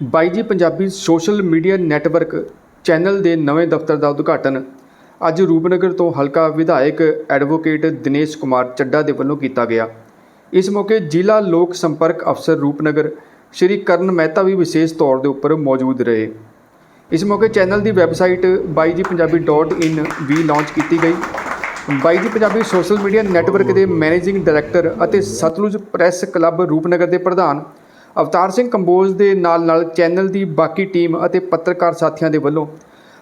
Bai ji, Punjabi social media network channel ਦੇ ਨਵੇਂ ਦਫ਼ਤਰ ਦਾ ਉਦਘਾਟਨ ਅੱਜ ਰੂਪਨਗਰ ਤੋਂ ਹਲਕਾ ਵਿਧਾਇਕ ਐਡਵੋਕੇਟ ਦਿਨੇਸ਼ ਕੁਮਾਰ ਚੱਡਾ ਦੇ ਵੱਲੋਂ ਕੀਤਾ ਗਿਆ। ਇਸ ਮੌਕੇ ਜ਼ਿਲ੍ਹਾ ਲੋਕ ਸੰਪਰਕ ਅਫਸਰ ਰੂਪਨਗਰ ਸ਼੍ਰੀ ਕਰਨ ਮਹਿਤਾ ਵੀ ਵਿਸ਼ੇਸ਼ ਤੌਰ ਦੇ ਉੱਪਰ ਮੌਜੂਦ ਰਹੇ। ਇਸ ਮੌਕੇ ਚੈਨਲ ਦੀ ਵੈਬਸਾਈਟ baiji.in ਵੀ ਲਾਂਚ ਕੀਤੀ ਗਈ। Bai ji, Punjabi social media network ਦੇ ਮੈਨੇਜਿੰਗ ਡਾਇਰੈਕਟਰ ਅਤੇ ਸਤਲੁਜ ਪ੍ਰੈਸ ਕਲੱਬ ਰੂਪਨਗਰ ਦੇ ਪ੍ਰਧਾਨ ਅਵਤਾਰ ਸਿੰਘ ਕੰਬੋਜ ਦੇ ਨਾਲ ਨਾਲ ਚੈਨਲ ਦੀ ਬਾਕੀ ਟੀਮ ਅਤੇ ਪੱਤਰਕਾਰ ਸਾਥੀਆਂ ਦੇ ਵੱਲੋਂ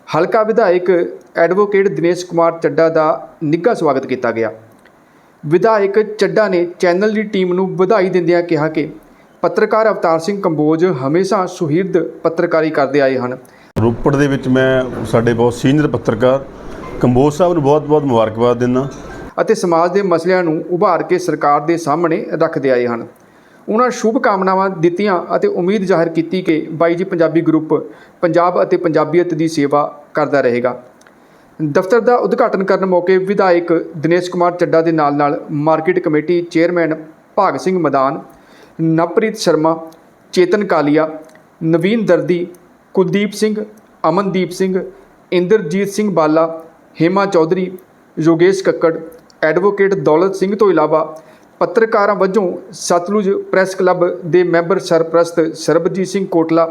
ਹਲਕਾ ਵਿਧਾਇਕ ਐਡਵੋਕੇਟ ਦਿਨੇਸ਼ ਕੁਮਾਰ ਚੱਡਾ ਦਾ ਨਿੱਘਾ ਸਵਾਗਤ ਕੀਤਾ ਗਿਆ। ਵਿਧਾਇਕ ਚੱਡਾ ਨੇ ਚੈਨਲ ਦੀ ਟੀਮ ਨੂੰ ਵਧਾਈ ਦਿੰਦਿਆਂ ਕਿਹਾ ਕਿ ਪੱਤਰਕਾਰ ਅਵਤਾਰ ਸਿੰਘ ਕੰਬੋਜ ਹਮੇਸ਼ਾ ਸੁਹਿਰਦ ਪੱਤਰਕਾਰੀ ਕਰਦੇ ਆਏ ਹਨ। ਰੋਪੜ ਦੇ ਵਿੱਚ ਮੈਂ ਸਾਡੇ ਬਹੁਤ ਸੀਨੀਅਰ ਪੱਤਰਕਾਰ ਕੰਬੋਜ ਸਾਹਿਬ ਨੂੰ ਬਹੁਤ-ਬਹੁਤ ਮੁਬਾਰਕਬਾਦ ਦਿੰਦਾ। ਅਤੇ ਸਮਾਜ ਦੇ ਮਸਲਿਆਂ ਨੂੰ ਉਭਾਰ ਕੇ ਸਰਕਾਰ ਦੇ ਸਾਹਮਣੇ ਰੱਖਦੇ ਆਏ ਹਨ। ਉਹਨਾਂ ਸ਼ੁਭ ਕਾਮਨਾਵਾਂ ਦਿੱਤੀਆਂ ਅਤੇ ਉਮੀਦ ਜ਼ਾਹਿਰ ਕੀਤੀ ਕਿ ਬਾਈ ਜੀ ਪੰਜਾਬੀ ਗਰੁੱਪ ਪੰਜਾਬ ਅਤੇ ਪੰਜਾਬੀਅਤ ਦੀ ਸੇਵਾ ਕਰਦਾ ਰਹੇਗਾ। ਦਫ਼ਤਰ ਦਾ ਉਦਘਾਟਨ ਕਰਨ ਮੌਕੇ ਵਿਧਾਇਕ ਦਿਨੇਸ਼ ਕੁਮਾਰ ਚੱਡਾ ਦੇ ਨਾਲ ਨਾਲ ਮਾਰਕੀਟ ਕਮੇਟੀ ਚੇਅਰਮੈਨ ਭਾਗ ਸਿੰਘ ਮਦਾਨ, ਨਵਪ੍ਰੀਤ ਸ਼ਰਮਾ, ਚੇਤਨ ਕਾਲੀਆ, ਨਵੀਨ ਦਰਦੀ, ਕੁਲਦੀਪ ਸਿੰਘ, ਅਮਨਦੀਪ ਸਿੰਘ, ਇੰਦਰਜੀਤ ਸਿੰਘ ਬਾਲਾ, ਹੇਮਾ ਚੌਧਰੀ, ਯੋਗੇਸ਼ ਕੱਕੜ, ਐਡਵੋਕੇਟ ਦੌਲਤ ਸਿੰਘ ਤੋਂ ਇਲਾਵਾ ਪੱਤਰਕਾਰਾਂ ਵਜੋਂ ਸਤਲੁਜ ਪ੍ਰੈਸ ਕਲੱਬ ਦੇ ਮੈਂਬਰ ਸਰਪ੍ਰਸਤ ਸਰਬਜੀਤ ਸਿੰਘ ਕੋਟਲਾ,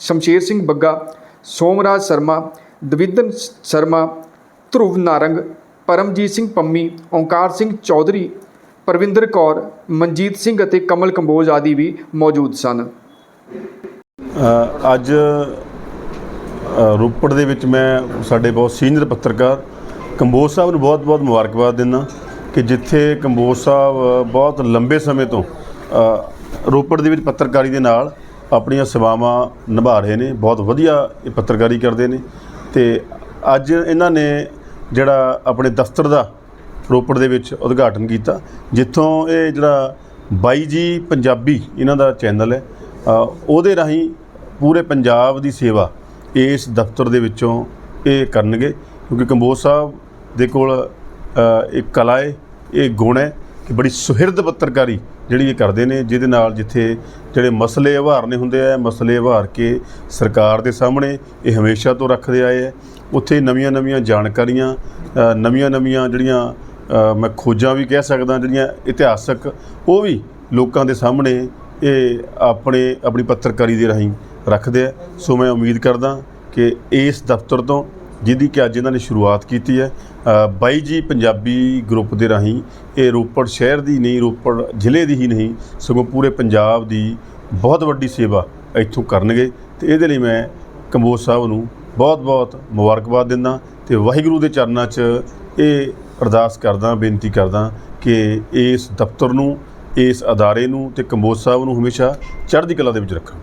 ਸ਼ਮਸ਼ੇਰ ਸਿੰਘ ਬੱਗਾ, ਸੋਮਰਾਜ ਸ਼ਰਮਾ, ਦਵਿੰਦਰ ਸ਼ਰਮਾ, ਧਰੁਵ ਨਾਰੰਗ, ਪਰਮਜੀਤ ਸਿੰਘ ਪੰਮੀ, ਓਂਕਾਰ ਸਿੰਘ ਚੌਧਰੀ, ਪਰਵਿੰਦਰ ਕੌਰ, ਮਨਜੀਤ ਸਿੰਘ ਅਤੇ ਕਮਲ ਕੰਬੋਜ ਆਦਿ ਵੀ ਮੌਜੂਦ ਸਨ। ਅੱਜ ਰੋਪੜ ਦੇ ਵਿੱਚ ਮੈਂ ਸਾਡੇ ਬਹੁਤ ਸੀਨੀਅਰ ਪੱਤਰਕਾਰ ਕੰਬੋਜ ਸਾਹਿਬ ਨੂੰ ਬਹੁਤ-ਬਹੁਤ ਮੁਬਾਰਕਬਾਦ ਦਿੰਦਾ। ਕਿ ਜਿੱਥੇ ਕੰਬੋਜ ਸਾਹਿਬ ਬਹੁਤ ਲੰਬੇ ਸਮੇਂ ਤੋਂ ਰੋਪੜ ਦੇ ਵਿੱਚ ਪੱਤਰਕਾਰੀ ਦੇ ਨਾਲ ਆਪਣੀਆਂ ਸੇਵਾਵਾਂ ਨਿਭਾ ਰਹੇ ਨੇ, ਬਹੁਤ ਵਧੀਆ ਇਹ ਪੱਤਰਕਾਰੀ ਕਰਦੇ ਨੇ। ਤੇ ਅੱਜ ਇਹਨਾਂ ਨੇ ਜਿਹੜਾ ਆਪਣੇ ਦਫ਼ਤਰ ਦਾ ਰੋਪੜ ਦੇ ਵਿੱਚ ਉਦਘਾਟਨ ਕੀਤਾ, ਜਿੱਥੋਂ ਇਹ ਜਿਹੜਾ ਬਾਈ ਜੀ ਪੰਜਾਬੀ ਇਹਨਾਂ ਦਾ ਚੈਨਲ ਹੈ ਉਹਦੇ ਰਾਹੀਂ ਪੂਰੇ ਪੰਜਾਬ ਦੀ ਸੇਵਾ ਇਸ ਦਫ਼ਤਰ ਦੇ ਵਿੱਚੋਂ ਇਹ ਕਰਨਗੇ, ਕਿਉਂਕਿ ਕੰਬੋਜ ਸਾਹਿਬ ਦੇ ਕੋਲ ਇਹ ਕਲਾ ਹੈ, ਇਹ ਗੁਣ ਹੈ ਕਿ ਬੜੀ ਸੁਹਿਰਦ ਪੱਤਰਕਾਰੀ ਜਿਹੜੀ ਇਹ ਕਰਦੇ ਨੇ, ਜਿਹਦੇ ਨਾਲ ਜਿੱਥੇ ਜਿਹੜੇ ਮਸਲੇ ਉਭਾਰਨੇ ਹੁੰਦੇ ਆ, ਮਸਲੇ ਉਭਾਰ ਕੇ ਸਰਕਾਰ ਦੇ ਸਾਹਮਣੇ ਇਹ ਹਮੇਸ਼ਾ ਤੋਂ ਰੱਖਦੇ ਆਏ ਹੈ ਉੱਥੇ ਨਵੀਆਂ-ਨਵੀਆਂ ਜਾਣਕਾਰੀਆਂ ਨਵੀਆਂ-ਨਵੀਆਂ ਜਿਹੜੀਆਂ ਮੈਂ ਖੋਜਾਂ ਵੀ ਕਹਿ ਸਕਦਾ, ਜਿਹੜੀਆਂ ਇਤਿਹਾਸਕ, ਉਹ ਵੀ ਲੋਕਾਂ ਦੇ ਸਾਹਮਣੇ ਇਹ ਆਪਣੇ, ਆਪਣੀ ਪੱਤਰਕਾਰੀ ਦੇ ਰਾਹੀਂ ਰੱਖਦੇ ਆ। ਸੋ ਮੈਂ ਉਮੀਦ ਕਰਦਾ ਕਿ ਇਸ ਦਫ਼ਤਰ ਤੋਂ ਜਿਹਦੀ ਕਿ ਅੱਜ ਇਹਨਾਂ ਨੇ ਸ਼ੁਰੂਆਤ ਕੀਤੀ ਹੈ। ਬਾਈ ਜੀ ਪੰਜਾਬੀ ਗਰੁੱਪ ਦੇ ਰਾਹੀਂ ਇਹ ਰੋਪੜ ਸ਼ਹਿਰ ਦੀ ਨਹੀਂ, ਰੋਪੜ ਜ਼ਿਲ੍ਹੇ ਦੀ ਹੀ ਨਹੀਂ, ਸਗੋਂ ਪੂਰੇ ਪੰਜਾਬ ਦੀ ਬਹੁਤ ਵੱਡੀ ਸੇਵਾ ਇੱਥੋਂ ਕਰਨਗੇ। ਤੇ ਇਹਦੇ ਲਈ ਮੈਂ ਕੰਬੋਜ ਸਾਹਿਬ ਨੂੰ ਬਹੁਤ-ਬਹੁਤ ਮੁਬਾਰਕਬਾਦ ਦਿੰਦਾ ਤੇ ਵਾਹਿਗੁਰੂ ਦੇ ਚਰਨਾਂ 'ਚ ਇਹ ਅਰਦਾਸ ਕਰਦਾ, ਬੇਨਤੀ ਕਰਦਾ ਕਿ ਇਸ ਦਫ਼ਤਰ ਨੂੰ, ਇਸ ਅਦਾਰੇ ਨੂੰ ਤੇ ਕੰਬੋਜ ਸਾਹਿਬ ਨੂੰ ਹਮੇਸ਼ਾ ਚੜ੍ਹਦੀ ਕਲਾ ਦੇ ਵਿੱਚ ਰੱਖਣ